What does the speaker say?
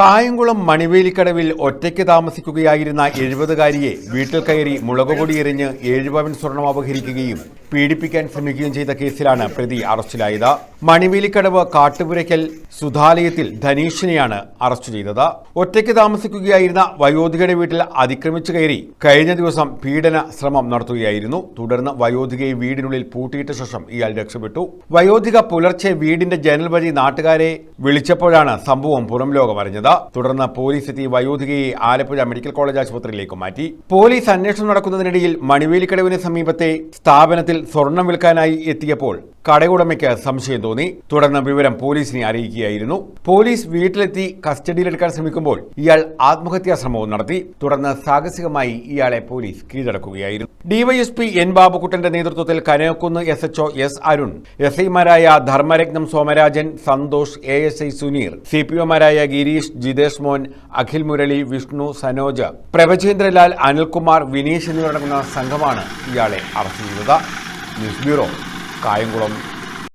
കായംകുളം മണിവേലിക്കടവിൽ ഒറ്റയ്ക്ക് താമസിക്കുകയായിരുന്ന എഴുപതുകാരിയെ വീട്ടിൽ കയറി മുളകുപൊടി എറിഞ്ഞ് ഏഴ് പവൻ സ്വർണം അപഹരിക്കുകയും പീഡിപ്പിക്കാൻ ശ്രമിക്കുകയും ചെയ്ത കേസിലാണ് പ്രതി അറസ്റ്റിലായത്. മണിവേലിക്കടവ് കാട്ടുപുരയ്ക്കൽ സുധാലയത്തിൽ ധനീഷിനെയാണ് അറസ്റ്റ് ചെയ്തത്. ഒറ്റയ്ക്ക് താമസിക്കുകയായിരുന്ന വയോധികയുടെ വീട്ടിൽ അതിക്രമിച്ചു കയറി കഴിഞ്ഞ ദിവസം പീഡന ശ്രമം നടത്തുകയായിരുന്നു. തുടർന്ന് വയോധികയെ വീടിനുള്ളിൽ പൂട്ടിയിട്ട ശേഷം ഇയാൾ രക്ഷപ്പെട്ടു. വയോധിക പുലർച്ചെ വീടിന്റെ ജനൽ വഴി നാട്ടുകാരെ വിളിച്ചപ്പോഴാണ് സംഭവം പുറം ലോകം അറിഞ്ഞത്. തുടർന്ന് പോലീസ് എത്തി വയോധികയെ ആലപ്പുഴ മെഡിക്കൽ കോളേജ് ആശുപത്രിയിലേക്ക് മാറ്റി. പോലീസ് അന്വേഷണം നടക്കുന്നതിനിടയിൽ മണിവേലിക്കടവിന് സമീപത്തെ സ്ഥാപനത്തിൽ സ്വർണം വിൽക്കാനായി എത്തിയപ്പോൾ കടയുടമയ്ക്ക് സംശയം തോന്നി. തുടർന്ന് വിവരം പോലീസിനെ അറിയിക്കുകയായിരുന്നു. പോലീസ് വീട്ടിലെത്തി കസ്റ്റഡിയിലെടുക്കാൻ ശ്രമിക്കുമ്പോൾ ഇയാൾ ആത്മഹത്യാ ശ്രമവും നടത്തി. തുടർന്ന് സാഹസികമായി ഇയാളെ പോലീസ് കീഴടക്കുകയായിരുന്നു. ഡിവൈഎസ്പി എൻ ബാബുക്കുട്ടന്റെ നേതൃത്വത്തിൽ Kanakakkunnu S H O S Arun S ഐമാരായ Dharmaratnam Somarajan Santhosh A S I Suneer C P ഒമാരായ Girish Jithesh മോൻ അഖിൽ മുരളി വിഷ്ണു സനോജ് പ്രഭചേന്ദ്രലാൽ അനിൽകുമാർ വിനീഷ് എന്നിവരടങ്ങുന്ന സംഘമാണ് ഇയാളെ അറസ്റ്റ് ചെയ്തത്. News bureau Kayamkulam